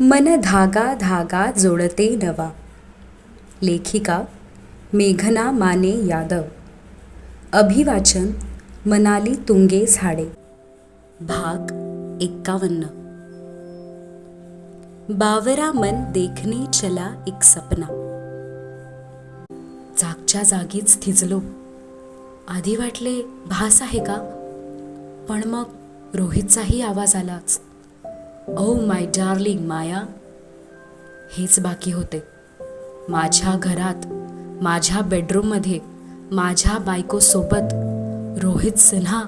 मन धागा धागा जोडते नवा. लेखिका मेघना माने यादव. अभिवाचन मनाली तुंगे झाडे. भाग एक्कावन्न. बावरा मन देखने चला एक सपना. जागच्या जागीच थिजलो. आधी वाटले भास आहे का? पण मग रोहितचाही आवाज आलाच. ओ माय डार्लिंग माया हेच बाकी होते. माझ्या घरात माझ्या बेडरूममध्ये माझ्या बायकोसोबत रोहित सिन्हा.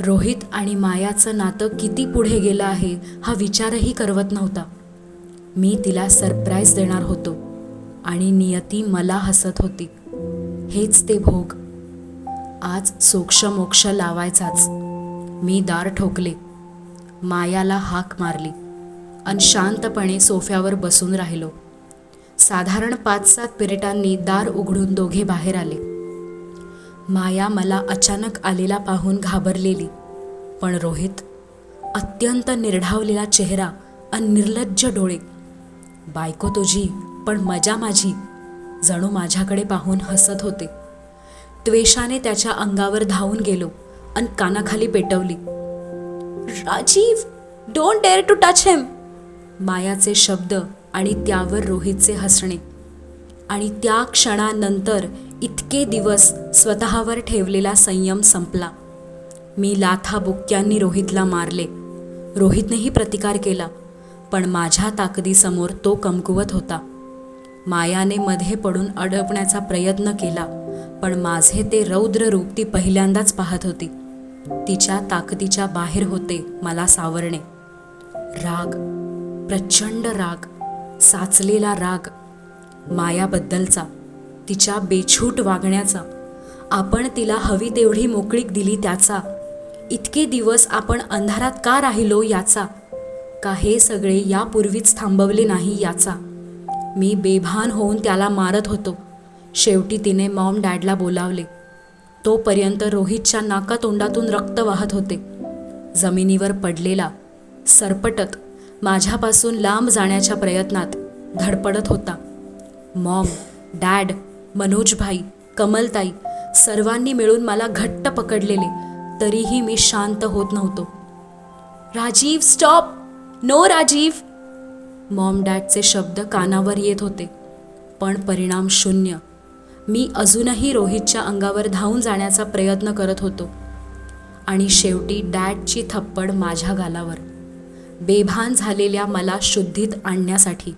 रोहित आणि मायाचं नातं किती पुढे गेलं आहे हा विचारही करवत नव्हता. मी तिला सरप्राईज देणार होतो आणि नियती मला हसत होती. हेच ते भोग. आज सोक्षमोक्ष लावायचाच. मी दार ठोकले. मायाला हाक मारली आणि शांतपणे सोफ्यावर बसून राहिलो. साधारण पाच सात पिरिटांनी दार उघडून दोघे बाहेर आले. माया मला अचानक आलेला पाहून घाबरलेली पण रोहित अत्यंत निर्ढावलेला चेहरा आणि निर्लज्ज डोळे. बायको तुझी पण मजा माझी जणू माझ्याकडे पाहून हसत होते. त्वेषाने त्याच्या अंगावर धावून गेलो आणि कानाखाली पेटवली. Rajiv don't dare to touch him मायाचे शब्द आणि त्यावर रोहितचे हसणे. आणि त्या क्षणानंतर इतके दिवस स्वतःवर ठेवलेला संयम संपला. मी लाथाबुक्क्यांनी रोहितला मारले. रोहितनेही प्रतिकार केला पण माझ्या ताकदीसमोर तो कमकुवत होता. मायाने मध्ये पडून अडपण्याचा प्रयत्न केला पण माझे ते रौद्र रूप ती पहिल्यांदाच पाहत होती. तिच्या ताकदीच्या बाहेर होते मला सावरणे. राग प्रचंड राग साचलेला राग मायाबद्दलचा तिच्या बेछूट वागण्याचा. आपण तिला हवी तेवढी मोकळीक दिली त्याचा. इतके दिवस आपण अंधारात का राहिलो याचा? का हे सगळे यापूर्वीच थांबवले नाही याचा? मी बेभान होऊन त्याला मारत होतो. शेवटी तिने मॉम डॅडला बोलावले. तोपर्यंत रोहितच्या नाकातोंडातून रक्त वाहत होते. जमिनीवर पडलेला सरपटत माझ्यापासून लांब जाण्याच्या प्रयत्नात धडपडत होता. मॉम डॅड मनोजभाई कमलताई सर्वांनी मिळून मला घट्ट पकडलेले तरीही मी शांत होत नव्हतो. Rajiv stop no Rajiv! Mom डॅडचे शब्द कानावर येत होते पण परिणाम शून्य. मी अजूनही रोहितच्या अंगावर धावून जाण्याचा प्रयत्न करत होतो. आणि शेवटी डॅडची थप्पड माझ्या गालावर. बेभान झालेल्या मला शुद्धीत आणण्यासाठी.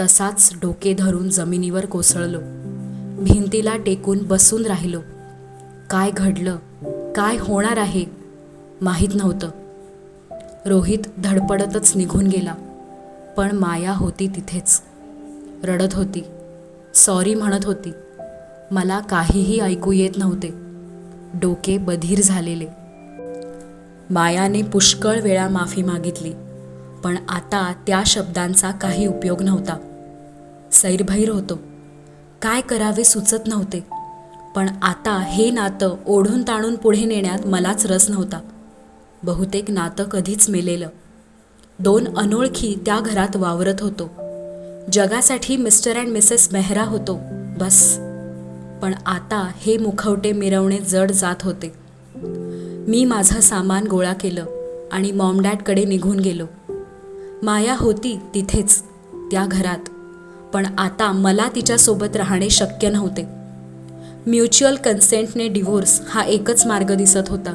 तसाच डोके धरून जमिनीवर कोसळलो. भिंतीला टेकून बसून राहिलो. काय घडलं? काय होणार आहे? माहीत नव्हतं. रोहित धडपडतच निघून गेला. पण माया होती तिथेच. रडत होती. सॉरी म्हणत होती. मला काहीही ऐकू येत नव्हते. डोके बधीर झालेले. मायाने पुष्कळ वेळा माफी मागितली पण आता त्या शब्दांचा काही उपयोग नव्हता. सैरभैर होतो. काय करावे सुचत नव्हते पण आता हे नातं ओढून ताणून पुढे नेण्यात मलाच रस नव्हता. बहुतेक नातं कधीच मेलेलं. दोन अनोळखी त्या घरात वावरत होतो. जगासाठी मिस्टर अँड मिसेस मेहरा होतो बस. पण आता हे मुखवटे मिरवणे जड जात होते. मी माझं सामान गोळा केलं आणि मॉमडॅडकडे निघून गेलो. माया होती तिथेच त्या घरात. पण आता मला तिच्यासोबत राहणे शक्य नव्हते. म्युच्युअल कन्सेंटने डिव्होर्स हा एकच मार्ग दिसत होता.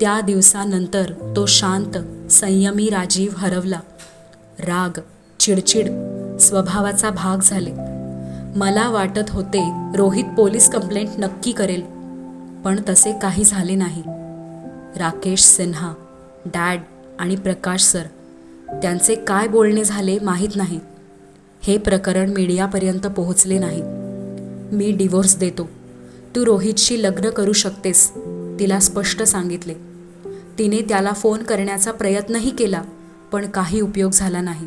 त्या दिवसानंतर तो शांत संयमी राजीव हरवला. राग चिडचिड स्वभावाचा भाग झाले. मला वाटत होते रोहित पोलीस कंप्लेंट नक्की करेल पण तसे काही झाले नाही. राकेश सिन्हा डॅड आणि प्रकाश सर त्यांचे काय बोलणे झाले माहीत नाही. हे प्रकरण मीडियापर्यंत पोहोचले नाही. मी डिवोर्स देतो. तू रोहितशी लग्न करू शकतेस तिला स्पष्ट सांगितले. तिने त्याला फोन करण्याचा प्रयत्नही केला पण काही उपयोग झाला नाही.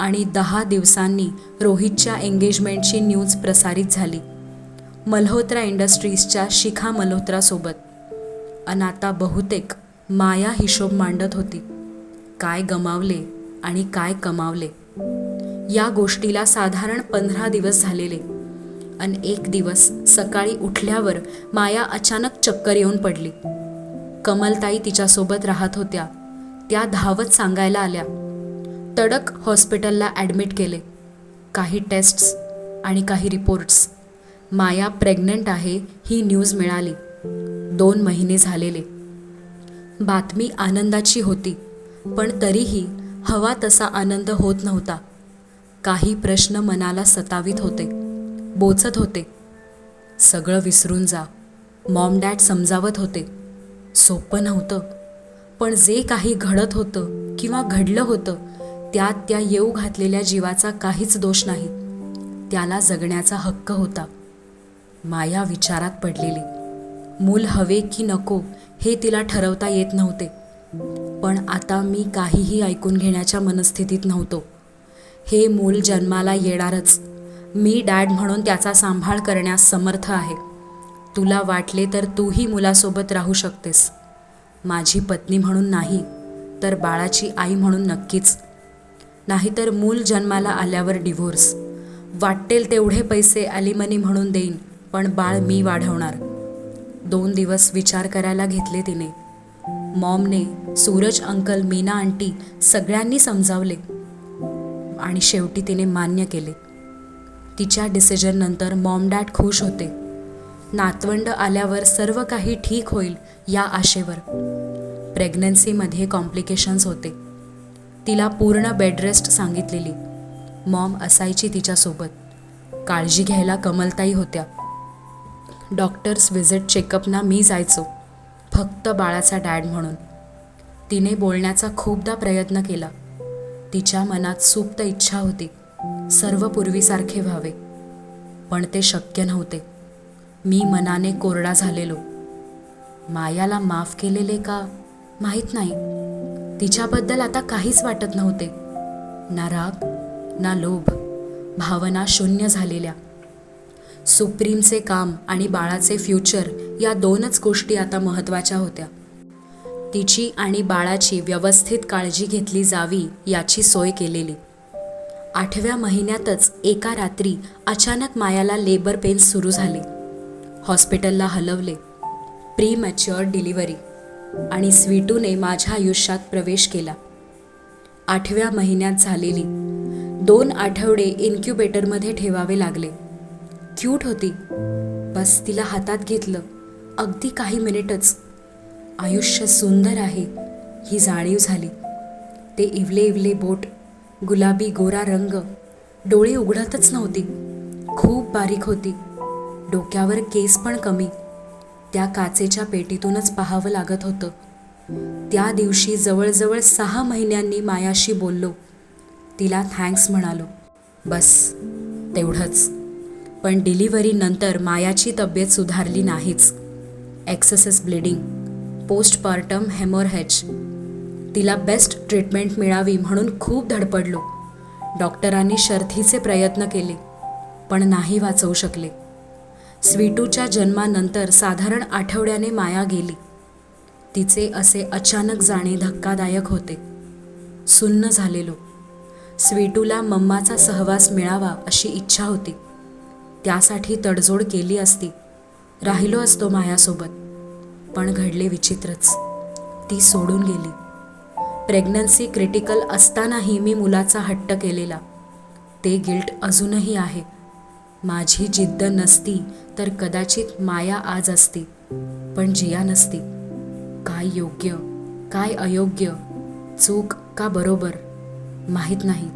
आणि दहा दिवसांनी रोहितच्या एंगेजमेंटची न्यूज प्रसारित झाली. मल्होत्रा इंडस्ट्रीजच्या शिखा मल्होत्रासोबत. अन आता बहुतेक माया हिशोब मांडत होती. काय गमावले आणि काय कमावले. या गोष्टीला साधारण पंधरा दिवस झालेले. अन एक दिवस सकाळी उठल्यावर माया अचानक चक्कर येऊन पडली. कमलताई तिच्यासोबत राहत होत्या. त्या धावत सांगायला आल्या. तडक हॉस्पिटलला ॲडमिट केले. काही टेस्ट्स आणि काही रिपोर्ट्स. माया प्रेग्नंट आहे ही न्यूज मिळाली. दोन महिने झालेले. बातमी आनंदाची होती पण तरीही हवा तसा आनंद होत नव्हता. काही प्रश्न मनाला सतावित होते बोचत होते. सगळं विसरून जा मॉम डॅड समजावत होते. सोपं नव्हतं पण जे काही घडत होतं किंवा घडलं होतं त्यात त्या येऊ घातलेल्या जीवाचा काहीच दोष नाही. त्याला जगण्याचा हक्क होता. माया विचारात पडलेली. मूल हवे की नको हे तिला ठरवता येत नव्हते. पण आता मी काहीही ऐकून घेण्याच्या मनस्थितीत नव्हतो. हे मूल जन्माला येणारच. मी डॅड म्हणून त्याचा सांभाळ करण्यास समर्थ आहे. तुला वाटले तर तूही मुलासोबत राहू शकतेस. माझी पत्नी म्हणून नाही तर बाळाची आई म्हणून नक्कीच. नाहीतर मूल जन्माला आल्यावर डिव्होर्स वाटेल तेवढे पैसे अलिमनी म्हणून देईन पण बाळ मी वाढवणार. दोन दिवस विचार करायला घेतले तिने. मॉमने सूरज अंकल मीना आंटी सगळ्यांनी समजावले. आणि शेवटी तिने मान्य केले. तिच्या डिसिजननंतर मॉम डॅड खुश होते. नातवंड आल्यावर सर्व काही ठीक होईल या आशेवर. प्रेग्नन्सीमध्ये कॉम्प्लिकेशन्स होते. तिला पूर्ण बेडरेस्ट सांगितलेली. मॉम असायची तिच्यासोबत. काळजी घ्यायला कमलताई होत्या. डॉक्टर्स व्हिजिट चेकअपना मी जायचो. फक्त बाळाचा डॅड म्हणून. तिने बोलण्याचा खूपदा प्रयत्न केला. तिच्या मनात सुप्त इच्छा होती. सर्व पूर्वीसारखे व्हावे. पण ते शक्य नव्हते. मी मनाने कोरडा झालेलो. मायाला माफ केलेले का? माहीत नाही. तिच्याबद्दल आता काहीच वाटत नव्हते. ना राग ना लोभ भावना शून्य झालेल्या. सुप्रीमचे काम आणि बाळाचे फ्युचर या दोनच गोष्टी आता महत्त्वाच्या होत्या. तिची आणि बाळाची व्यवस्थित काळजी घेतली जावी याची सोय केलेली. आठव्या महिन्यातच एका रात्री अचानक मायाला लेबर पेन्स सुरू झाले. हॉस्पिटलला हलवले. Premature delivery. आणि स्वीटूने माझ्या आयुष्यात प्रवेश केला. आठव्या महिन्यात झालेली दोन आठवडे इन्क्युबेटरमध्ये ठेवावे लागले. क्यूट होती. बस तिला हातात घेतलं. अगदी काही मिनिटच. आयुष्य सुंदर आहे ही जाणीव झाली. ते इवले इवले बोट गुलाबी गोरा रंग डोळे उघडतच नव्हती. खूप बारीक होती. डोक्यावर केस पण कमी. त्या काचेच्या पेटीतूनच पाहावं लागत होतं. त्या दिवशी जवळजवळ सहा महिन्यांनी मायाशी बोललो. तिला थँक्स म्हणालो. बस तेवढंच. पण डिलिव्हरीनंतर मायाची तब्येत सुधारली नाहीच. एक्सेसेस ब्लिडिंग पोस्टपार्टम हेमोरहेज तिला बेस्ट ट्रीटमेंट मिळावी म्हणून खूप धडपडलो. डॉक्टरांनी शर्थीचे प्रयत्न केले पण नाही वाचवू शकले. स्वीटूच्या जन्मानंतर साधारण आठवड्याने माया गेली. तिचे असे अचानक जाणे धक्कादायक होते. सुन्न झालेलो स्वीटूला मम्माचा सहवास मिळावा अशी इच्छा होती. त्यासाठी तडजोड केली असती. राहिलो असतो मायासोबत. पण घडले विचित्रच. ती सोडून गेली. प्रेग्नन्सी क्रिटिकल असतानाही मी मुलाचा हट्ट केलेला. ते गिल्ट अजूनही आहे. माझी जिद्द नसती तर कदाचित माया आज असती पण जिया नसती. काय योग्य काय अयोग्य चूक का बरोबर माहीत नाही.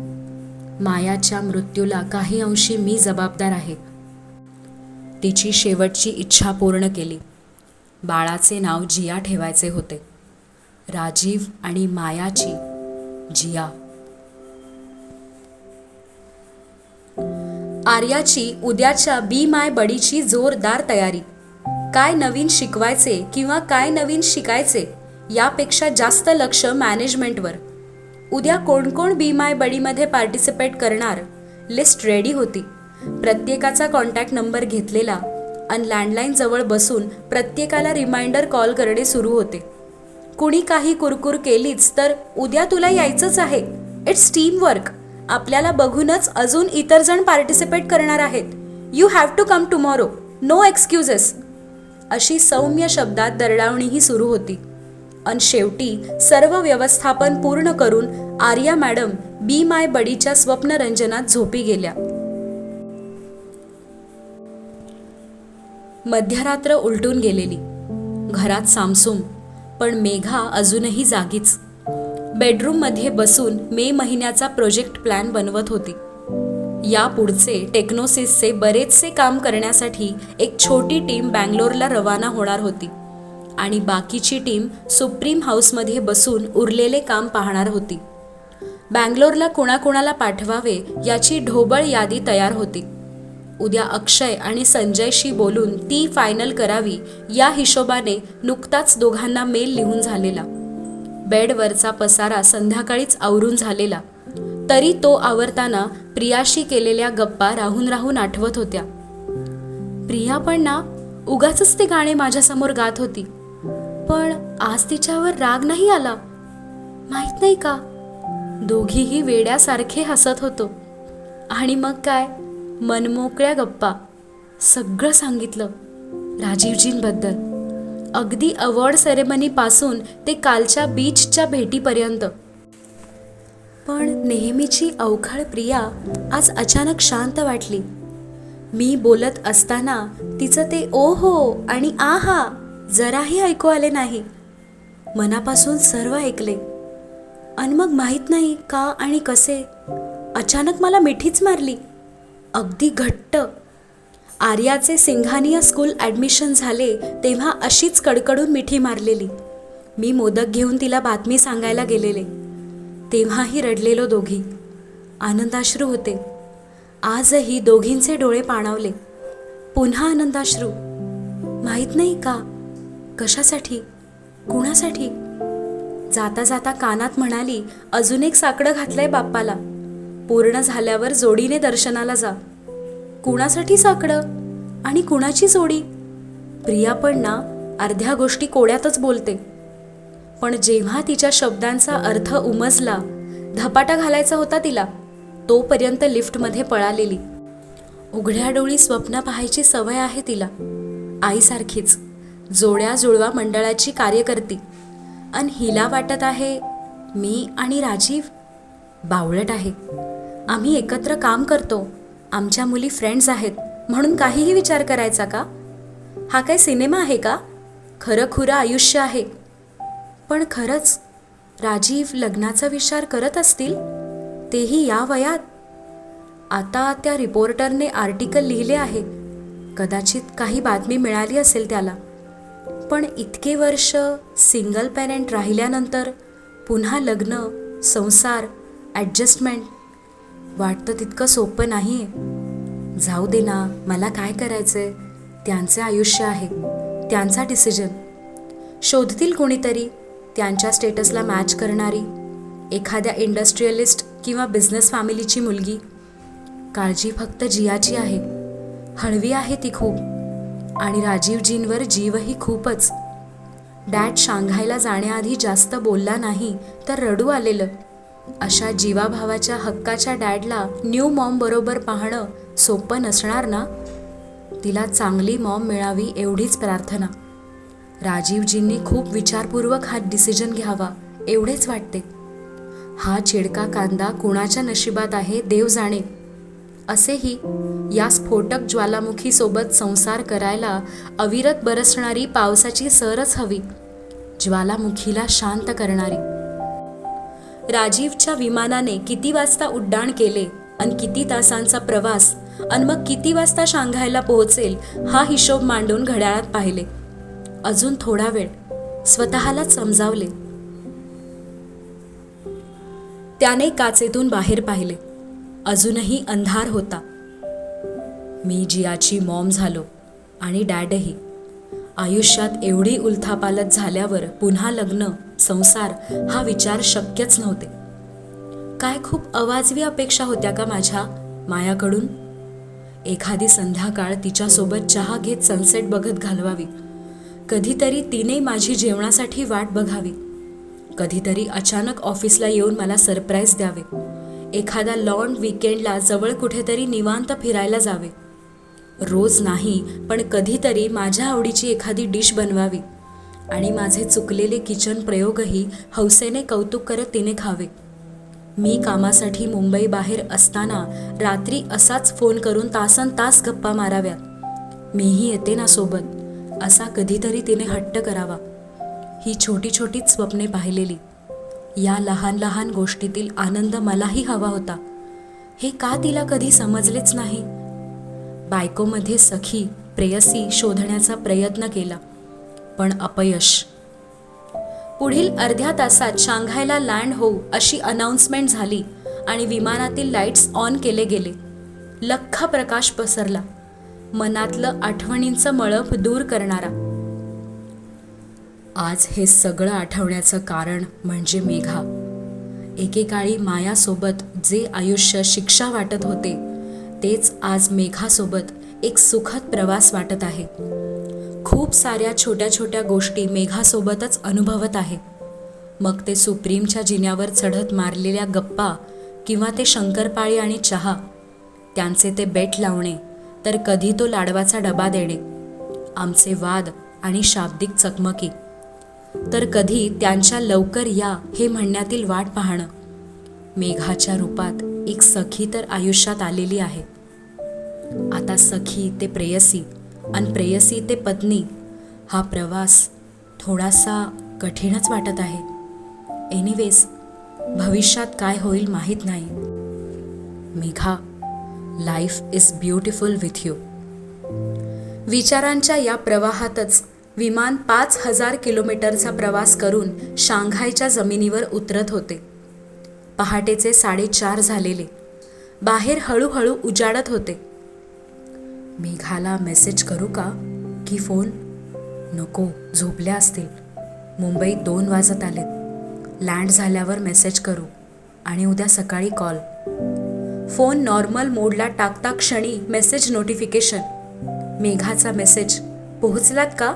मायाच्या मृत्यूला काही अंशी मी जबाबदार आहे. तिची शेवटची इच्छा पूर्ण केली. बाळाचे नाव जिया ठेवायचे होते. राजीव आणि मायाची जिया. आर्याची उद्याच्या बी माय बडीची जोरदार तयारी. काय नवीन शिकवायचे किंवा काय नवीन शिकायचे यापेक्षा जास्त लक्ष मॅनेजमेंटवर. उद्या कोण कोण बी माय बडीमध्ये पार्टिसिपेट करणार लिस्ट रेडी होती. प्रत्येकाचा कॉन्टॅक्ट नंबर घेतलेला आणि लँडलाईन जवळ बसून प्रत्येकाला रिमाइंडर कॉल करणे सुरू होते. कुणी काही कुरकुर केलीच तर उद्या तुला यायचंच आहे. It's team work. आपल्याला बघूनच अजून इतर जण पार्टिसिपेट करणार आहेत. You have to come tomorrow no excuses अशी सौम्य शब्दात दरडावणीही सुरू होती. अन शेवटी सर्व व्यवस्थापन पूर्ण करून आर्या मॅडम बी माय बडीच्या स्वप्नरंजनात झोपी गेल्या. मध्यरात्र उलटून गेलेली. घरात सामसूम पण मेघा अजूनही जागीच. बेडरूममध्ये बसून मे महिन्याचा प्रोजेक्ट प्लॅन बनवत होती. या पुढचे टेक्नोसिसचे बरेचसे काम करण्यासाठी एक छोटी टीम बँगलोरला रवाना होणार होती आणि बाकीची टीम सुप्रीम हाऊसमध्ये बसून उरलेले काम पाहणार होती. बँगलोरला कोणाकोणाला पाठवावे याची ढोबळ यादी तयार होती. उद्या अक्षय आणि संजयशी बोलून ती फायनल करावी या हिशोबाने नुकताच दोघांना मेल लिहून झालेला. बेडवरचा पसारा संध्याकाळीच आवरून झालेला. तरी तो आवरताना प्रियाशी केलेल्या गप्पा राहून राहून आठवत होत्या. प्रिया पण ना उगाच ते गाणे माझ्यासमोर गात होती. पण आज तिच्यावर राग नाही आला. माहीत नाही का? दोघीही वेड्यासारखे हसत होतो. आणि मग काय? मनमोकळ्या गप्पा. सगळं सांगितलं. राजीवजींबद्दल. अगदी अवॉर्ड सेरेमनीपासून ते कालच्या बीचच्या भेटीपर्यंत. पण नेहमीची अवखळ प्रिया आज अचानक शांत वाटली. मी बोलत असताना तिचं ते ओ हो आणि आहा जराही ऐकू आले नाही. मनापासून सर्व ऐकले. आणि मग माहीत नाही का आणि कसे? अचानक मला मिठीच मारली. अगदी घट्ट. आर्याचे सिंघानिया स्कूल ॲडमिशन झाले तेव्हा अशीच कडकडून मिठी मारलेली. मी मोदक घेऊन तिला बातमी सांगायला गेलेले. तेव्हाही रडलेलो दोघी. आनंदाश्रू होते. आजही दोघींचे डोळे पाणावले. पुन्हा आनंदाश्रू. माहीत नाही का? कशासाठी? कुणासाठी? जाता जाता कानात म्हणाली अजून एक साकडं घातलंय बाप्पाला. पूर्ण झाल्यावर जोडीने दर्शनाला जा. कुणासाठी साकडं? आणि कुणाची जोडी? प्रिया पण ना अर्ध्या गोष्टी कोड्यातच बोलते. पण जेव्हा तिच्या शब्दांचा अर्थ उमजला धपाटा घालायचा होता तिला तोपर्यंत लिफ्टमध्ये पळालेली. उघड्या डोळी स्वप्न पाहायची सवय आहे तिला. आईसारखीच जोड्या जुळवा मंडळाची कार्यकर्ती. आणि हिला वाटत आहे मी आणि राजीव बावळट आहे. आम्ही एकत्र काम करतो. आमच्या मुली फ्रेंड्स आहेत म्हणून काहीही विचार करायचा का? हा काय सिनेमा आहे का? खरं खुरं आयुष्य आहे. पण खरंच राजीव लग्नाचा विचार करत असतील? तेही या वयात? आता त्या रिपोर्टरने आर्टिकल लिहिले आहे. कदाचित काही बातमी मिळाली असेल त्याला. पण इतके वर्ष सिंगल पॅरेंट राहिल्यानंतर पुन्हा लग्न संसार ॲडजस्टमेंट वाटतं तितकं सोपं नाही. आहे जाऊ दे ना मला काय करायचंय? त्यांचे आयुष्य आहे त्यांचा डिसिजन शोधतील कोणीतरी त्यांच्या स्टेटसला मॅच करणारी एखाद्या इंडस्ट्रियलिस्ट किंवा बिझनेस फॅमिलीची मुलगी. काळजी फक्त जियाची आहे. हळवी आहे ती खूप. आणि राजीवजींवर जीवही खूपच. डॅड शांघायला जाण्याआधी जास्त बोलला नाही तर रडू आलेलं. अशा जीवाभावाच्या हक्काच्या डॅडला न्यू मॉम बरोबर पाहणं सोपं नसणार ना? तिला चांगली मॉम मिळावी एवढीच प्रार्थना. राजीवजींनी खूप विचारपूर्वक हा डिसिजन घ्यावा एवढेच वाटते. हा चिडका कांदा कुणाच्या नशिबात आहे देव जाणे. असेही या स्फोटक ज्वालामुखीसोबत संसार करायला अविरत बरसणारी पावसाची सरच हवी ज्वालामुखीला शांत करणारी. राजीवच्या विमानाने किती वाजता उड्डाण केले आणि किती तासांचा प्रवास आणि मग किती वाजता शांघायला पोहोचेल हा हिशोब मांडून घड्याळात पाहिले. अजून थोडा वेळ. स्वतःलाच समजावले. त्याने काचेतून बाहेर पाहिले. अजूनही अंधार होता. मी जियाची मॉम झालो आणि डॅडही. आयुष्यात एवढी उलथापालत झाल्यावर पुन्हा लग्न संसार हा विचार शक्यच नव्हते. काय खूप अवाजवी अपेक्षा होत्या का माझ्या मायाकडून? एखादी संध्याकाळ तिच्यासोबत चहा घेत सनसेट बघत घालवावी. कधीतरी तिने माझी जेवणासाठी वाट बघावी. कधीतरी अचानक ऑफिसला येऊन मला सरप्राईज द्यावे. एखादा लॉंग विकेंडला जवळ कुठेतरी निवांत फिरायला जावे. रोज नाही पण कधीतरी माझ्या आवडीची एखादी डिश बनवावी. आणि माझे चुकलेले किचन प्रयोगही हौसेने कौतुक करत तिने खावे. मी कामासाठी मुंबई बाहेर असताना रात्री असाच फोन करून तासन तास गप्पा माराव्यात. मीही येते ना सोबत असा कधीतरी तिने हट्ट करावा. ही छोटी छोटीच स्वप्ने पाहिलेली. या लहान लहान गोष्टीतील आनंद मलाही हवा होता. हे का तिला कधी समजलेच नाही? बायकोमध्ये सखी प्रेयसी शोधण्याचा प्रयत्न केला पण अपयश. पुढील अर्ध्या तासात शांघायला लँड होऊ अशी अनाउन्समेंट झाली आणि विमानातील लाईट्स ऑन केले गेले. लख्खा प्रकाश पसरला. मनातलं आठवणींचं मळप दूर करणारा. आज हे सगळं आठवण्याचं कारण म्हणजे मेघा. एकेकाळी मायासोबत जे आयुष्य शिक्षा वाटत होते तेच आज मेघासोबत एक सुखद प्रवास वाटत आहे. खूप साऱ्या छोट्या छोट्या गोष्टी मेघासोबतच अनुभवत आहे. मग ते सुप्रीमच्या जिन्यावर चढत मारलेल्या गप्पा किंवा ते शंकरपाळी आणि चहा त्यांचे ते बेट लावणे तर कधी तो लाडवाचा डबा देणे आमचे वाद आणि शाब्दिक चकमकी. तर कधी त्यांच्या लवकर या हे म्हणण्यातील वाट पाहणं. मेघाच्या रूपात एक सखी तर आयुष्यात आलेली आहे. आता सखी ते प्रेयसी आणि प्रेयसी ते पत्नी हा प्रवास थोडासा कठीणच वाटत आहे. एनिवेज भविष्यात काय होईल माहीत नाही. Megha life is beautiful with you विचारांच्या या प्रवाहातच विमान पाच हजार किलोमीटरचा प्रवास करून शांघायच्या जमिनीवर उतरत होते. पहाटेचे साडेचार झालेले. बाहेर हळूहळू उजाडत होते. मेघाला मेसेज करू का? की फोन? नको झोपल्या असतील. मुंबईत दोन वाजत आलेत. लँड झाल्यावर मेसेज करू. आणि उद्या सकाळी कॉल. फोन नॉर्मल मोडला टाकता क्षणी मेसेज नोटिफिकेशन. मेघाचा मेसेज पोहोचलात का?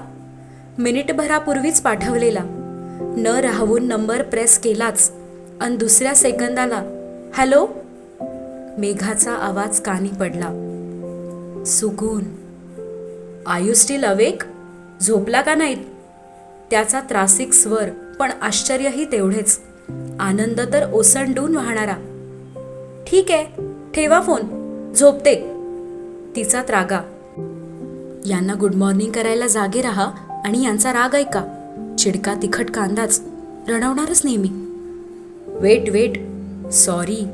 मिनिटभरापूर्वीच पाठवलेला. न राहून नंबर प्रेस केलाच. आणि दुसऱ्या सेकंदाला हॅलो? मेघाचा आवाज कानी पडला. सुकून आयु स्टील अवेक झोपला का नाहीत? त्याचा त्रासिक स्वर पण आश्चर्यही तेवढेच. आनंद तर ओसंडून वाहणारा. ठीक आहे ठेवा फोन झोपते. तिचा त्रागा. यांना गुड मॉर्निंग करायला जागे राहा आणि यांचा राग ऐका. चिडका तिखट कांदाच रणवणारच नेहमी. वेट वेट सॉरी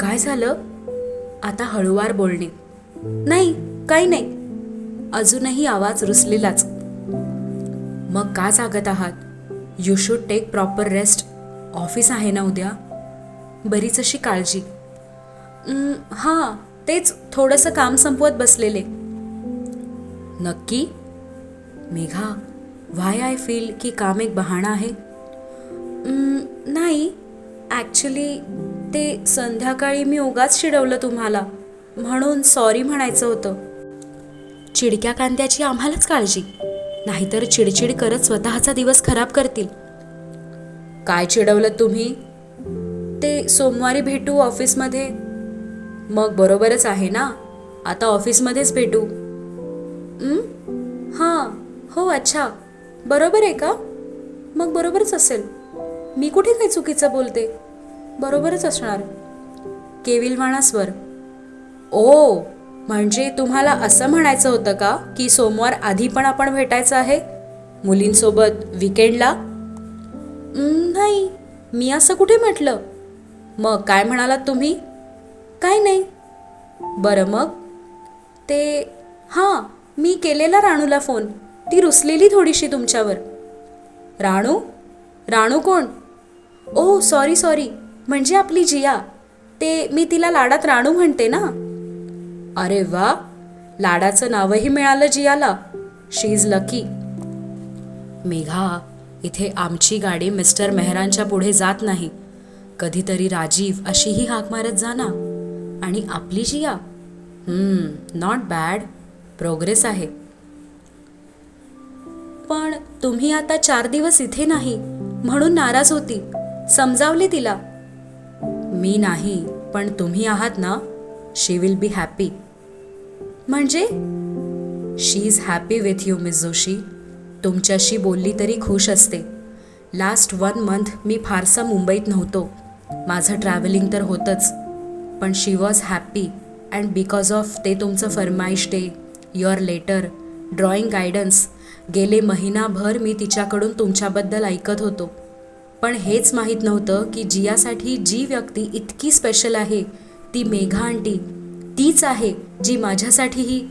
काय झालं? आता हळुवार बोलणे. नाही काही नाही. अजूनही आवाज रुसलेलाच. मग का जागत आहात? You should take proper rest office आहे ना उद्या? बरीच अशी काळजी. हां तेच थोडंसं काम संपवत बसलेले. नक्की? मेघा व्हाय आय फील की काम एक बहाणा आहे? नाही. ॲक्च्युली ते संध्याकाळी मी उगाच चिडवलं तुम्हाला. म्हणून सॉरी म्हणायचं होतं. चिडक्या कांद्याची आम्हालाच काळजी. नाहीतर चिडचिड करत स्वतःचा दिवस खराब करतील. काय चिडवलं तुम्ही? ते सोमवारी भेटू ऑफिसमध्ये. मग बरोबरच आहे ना? आता ऑफिसमध्येच भेटू. हां? हो. अच्छा. बरोबर आहे का? मग बरोबरच असेल. मी कुठे काही चुकीचं बोलते? बरोबरच असणार. केविलवाणा स्वर. ओ म्हणजे तुम्हाला असं म्हणायचं होतं का की सोमवार आधी पण आपण भेटायचं आहे? मुलींसोबत विकेंडला? नाही. मी असं कुठे म्हटलं? मग काय म्हणालात तुम्ही? काय नाही. बरं मग? ते हां मी केलेला राणूला फोन. ती रुसलेली थोडीशी तुमच्यावर. राणू? राणू कोण? Oh sorry sorry. म्हणजे आपली जिया. ते मी तिला लाडात राणू म्हणते ना? अरे वा लाडाचं नावही मिळालं जियाला. शी इज लकी मेघा इथे आमची गाडी मिस्टर मेहरांच्या पुढे जात नाही. कधीतरी राजीव अशीही हाक मारत जा ना. आणि आपली जिया? नॉट बॅड प्रोग्रेस आहे. पण तुम्ही आता चार दिवस इथे नाही म्हणून नाराज होती. समजावली तिला. मी नाही पण तुम्ही आहात ना. शी विल बी हॅपी म्हणजे? She is happy with you miss Joshi तुमच्याशी बोलली तरी खुश असते. लास्ट वन मंथ मी फारसा मुंबईत नव्हतो. माझं ट्रॅव्हलिंग तर होतंच. पण she was happy and because of ते तुमचं फरमाईश day your letter drawing guidance गेले महिनाभर मी तिच्याकडून तुमच्याबद्दल ऐकत होतो. पण हेच माहीत नव्हतं की जियासाठी जी व्यक्ती इतकी स्पेशल आहे ती मेघा आंटी. तीच आहे जी माझ्यासाठीही.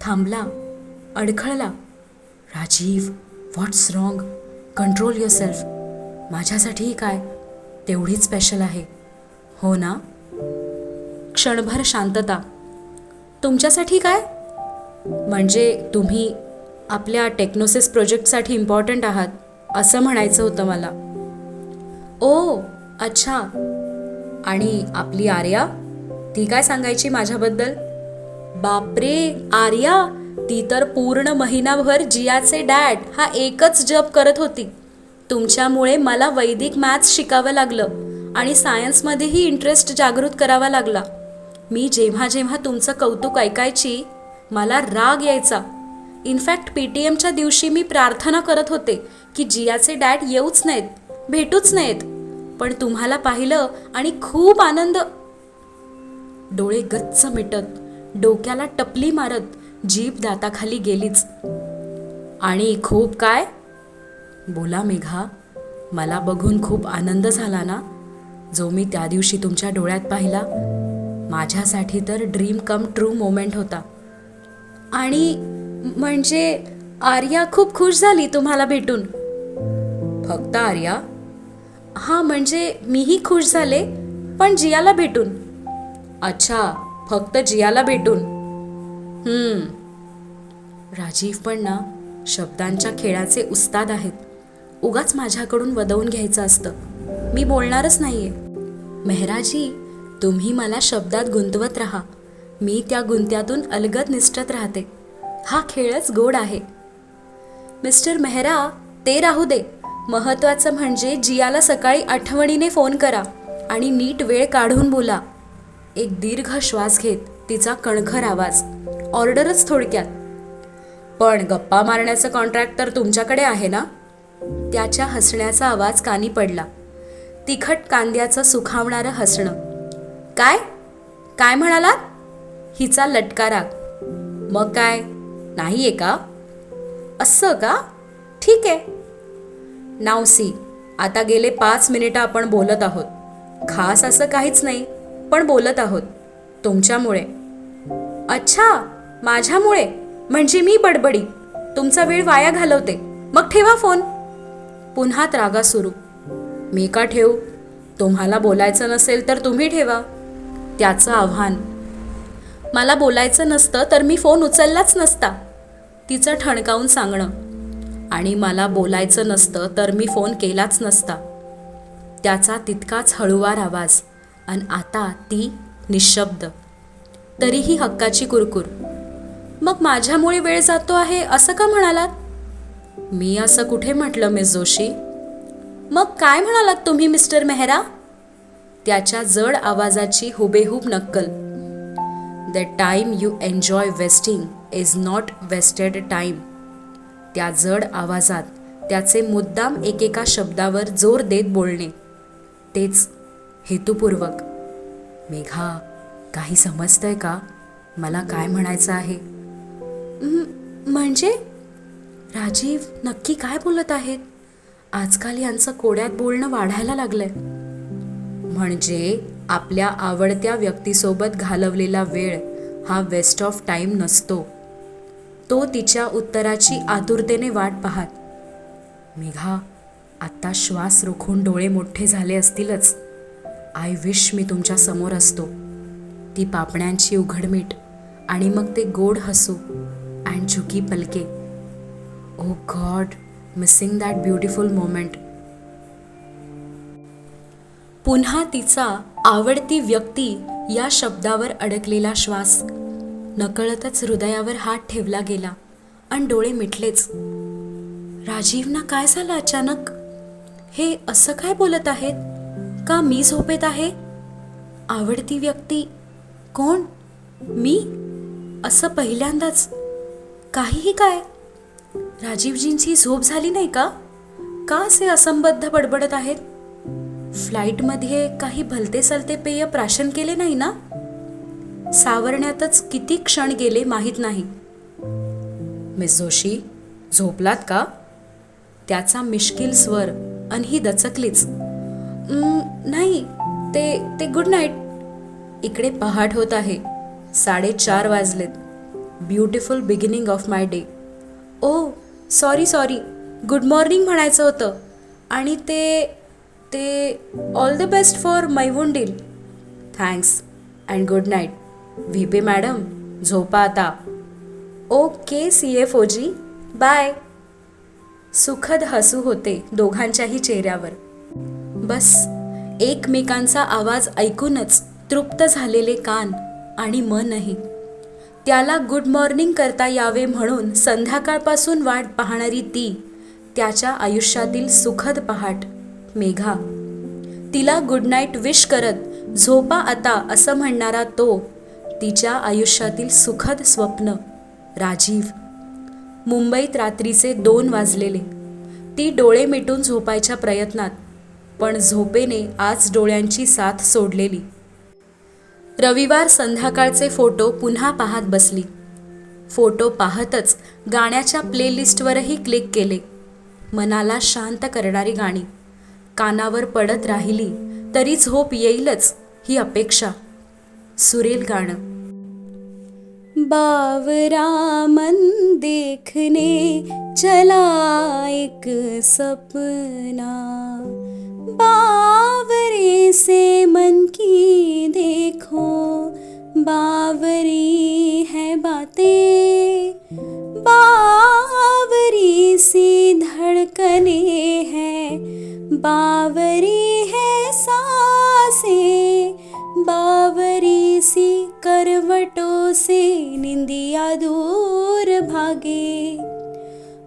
थांबला अडखळला. Rajiv what's wrong control yourself माझ्यासाठीही काय? तेवढीच स्पेशल आहे. हो ना? क्षणभर शांतता. तुमच्यासाठी काय? म्हणजे तुम्ही आपल्या टेक्नोसिस प्रोजेक्टसाठी इम्पॉर्टंट आहात असं म्हणायचं होतं मला. ओ अच्छा. आणि आपली आर्या? ती काय सांगायची माझ्याबद्दल? बापरे आर्या ती तर पूर्ण महिनाभर जियाचे डॅड हा एकच जप करत होती. तुमच्यामुळे मला वैदिक मॅथ्स शिकावं लागलं आणि सायन्समध्येही इंटरेस्ट जागृत करावा लागला. मी जेव्हा जेव्हा तुमचं कौतुक ऐकायची मला राग यायचा. इनफॅक्ट पी टी एमच्या दिवशी मी प्रार्थना करत होते की जियाचे डॅड येऊच नाहीत भेटूच नाहीत पण तुम्हाला पाहिलं आणि खूप आनंद डोळे गच्च मिटत डोक्याला टपली मारत जीभ दाताखाली गेलीच. आणि खूप काय? बोला मेघा मला बघून खूप आनंद झाला ना? जो मी त्या दिवशी तुमच्या डोळ्यात पाहिला. माझ्यासाठी तर ड्रीम कम ट्रू मोमेंट होता. आणि म्हणजे आर्या खूप खुश झाली तुम्हाला भेटून. फक्त आर्या? हां म्हणजे मीही खुश झाले पण जियाला भेटून. अच्छा फक्त जियाला भेटून. हम्म. राजीव पण ना शब्दांच्या खेळाचे उस्ताद आहेत. उगाच माझ्याकडून वदवून घ्यायचं असतं. मी बोलणारच नाहीये. मेहराजी तुम्ही मला शब्दात गुंतवत राहा. मी त्या गुंत्यातून अलगद निष्ठत राहते. हा खेळच गोड आहे. मिस्टर मेहरा ते राहू दे. महत्वाचं म्हणजे जियाला सकाळी आठवणीने फोन करा आणि नीट वेळ काढून बोला. एक दीर्घ श्वास घेत तिचा कणखर आवाज ऑर्डरच थोडक्यात. पण गप्पा मारण्याचं कॉन्ट्रॅक्ट तर तुमच्याकडे आहे ना? त्याच्या हसण्याचा आवाज कानी पडला. तिखट कांद्याचं सुखावणारं हसणं. काय? काय म्हणालात? हिचा लटकारा मग काय? नाही आहे का? असं का? ठीक. आहे नावसी आता गेले पाच मिनिटं आपण बोलत आहोत. खास असं काहीच नाही. पण बोलत आहोत तुमच्यामुळे. अच्छा माझ्यामुळे. म्हणजे मी बडबडी. तुमचा वेळ वाया घालवते. मग ठेवा फोन. पुन्हा त्रागा सुरू. मी का ठेवू? तुम्हाला बोलायचं नसेल तर तुम्ही ठेवा. त्याचं आव्हान. मला बोलायचं नसतं तर मी फोन उचललाच नसता. तिचं ठणकावून सांगणं. आणि मला बोलायचं नसतं तर मी फोन केलाच नसता. त्याचा तितकाच हळुवार आवाज. आणि आता ती निशब्द. तरीही हक्काची कुरकुर. मग माझ्यामुळे वेळ जातो आहे असं का म्हणालात? मी असं कुठे म्हटलं मिस जोशी? मग काय म्हणालात तुम्ही मिस्टर मेहरा? त्याच्या जड आवाजाची हुबेहूब नक्कल. The time you enjoy wasting is not wasted time त्या जड आवाजात त्याचे मुद्दाम एकेका शब्दावर जोर देत बोलणे. तेच हेतुपूर्वक. मेघा काही समजतंय का? मला काय म्हणायचं आहे? म्हणजे? राजीव नक्की काय बोलत आहेत? आजकाल यांचं कोड्यात बोलणं वाढायला लागलंय. म्हणजे आपल्या आवडत्या व्यक्तीसोबत घालवलेला वेळ हा वेस्ट ऑफ टाइम नसतो. तो तिच्या उत्तराची आतुरतेने वाट पाहात. मेघा आत्ता श्वास रोखून डोळे मोठे झाले असतीलच. आय विश मी तुमच्यासमोर असतो. ती पापण्यांची उघडमीट आणि मग ते गोड हसू अँड झुकी पलके. ओ God missing that beautiful moment पुन्हा तिचा आवडती व्यक्ती या शब्दावर अडकलेला श्वास. नकळतच हृदयावर हात ठेवला गेला आणि डोळे मिटलेच. राजीवना काय झालं अचानक? हे असं काय बोलत आहेत? का मी झोपेत आहे? आवडती व्यक्ती कोण? मी? असं पहिल्यांदाच. काहीही काय? राजीवजींची झोप झाली नाही का? का असे असंबद्ध बडबडत आहेत? फ्लाईटमध्ये काही भलते सलते पेय प्राशन केले नाही ना? सावरण्यातच किती क्षण गेले माहीत नाही. मिस जोशी झोपलात का? त्याचा मिश्किल स्वर आणि ही दचकलीच. नाही. ते ते गुड नाईट इकडे पहाट होत आहे. साडेचार वाजलेत. Beautiful beginning of my day oh sorry sorry good morning म्हणायचं होतं. आणि ते ते all the best for मैवुंडील thanks and good night V P madam झोपा आता. ओके सी एफ ओजी बाय सुखद हसू होते दोघांच्याही चेहऱ्यावर. बस. एकमेकांचा आवाज ऐकूनच तृप्त झालेले कान आणि मनही. त्याला गुड मॉर्निंग करता यावे म्हणून संध्याकाळपासून वाट पाहणारी ती त्याच्या आयुष्यातील सुखद पहाट मेघा. तिला गुड नाईट विश करत झोपा आता असं म्हणणारा तो तिच्या आयुष्यातील सुखद स्वप्न राजीव. मुंबईत रात्रीचे दोन वाजलेले. ती डोळे मिटून झोपायच्या प्रयत्नात पण झोपेने आज डोळ्यांची साथ सोडलेली. रविवार संध्याकाळचे फोटो पुन्हा पाहत बसली. फोटो पाहतच गाण्याच्या प्लेलिस्टवरही क्लिक केले. मनाला शांत करणारी गाणी. कानावर पडत राहिली तरी झोप येईलच ही अपेक्षा. सुरेल गाणं. बावरा मन देखने चला एक सपना. बावरे से मन की देखो, बावरी है बातें। बावरी सी धड़कने हैं, बावरी है साँसें। बावरी सी करवटों से निंदिया दूर भागे।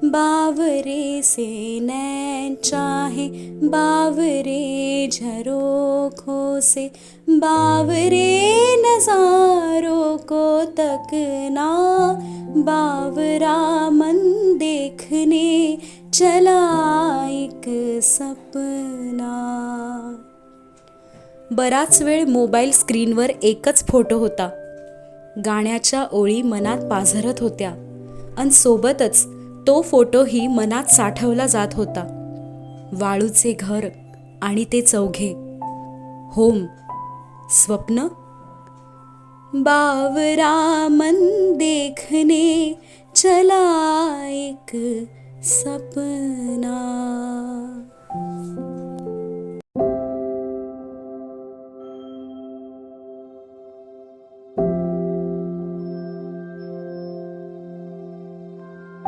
बावरे से नैन चाहे बावरे झरोखों से बावरे नजारों को तकना बावरा मन देखने चला एक सपना। बराच वेळ मोबाईल स्क्रीनवर एकच फोटो होता. गाण्याच्या ओळी मनात पाझरत होत्या. आणि सोबतच तो फोटोही मनात साठवला जात होता. वाळूचे घर आणि ते चौघे. होम स्वप्न? बावरा मन देखने चला एक सपना.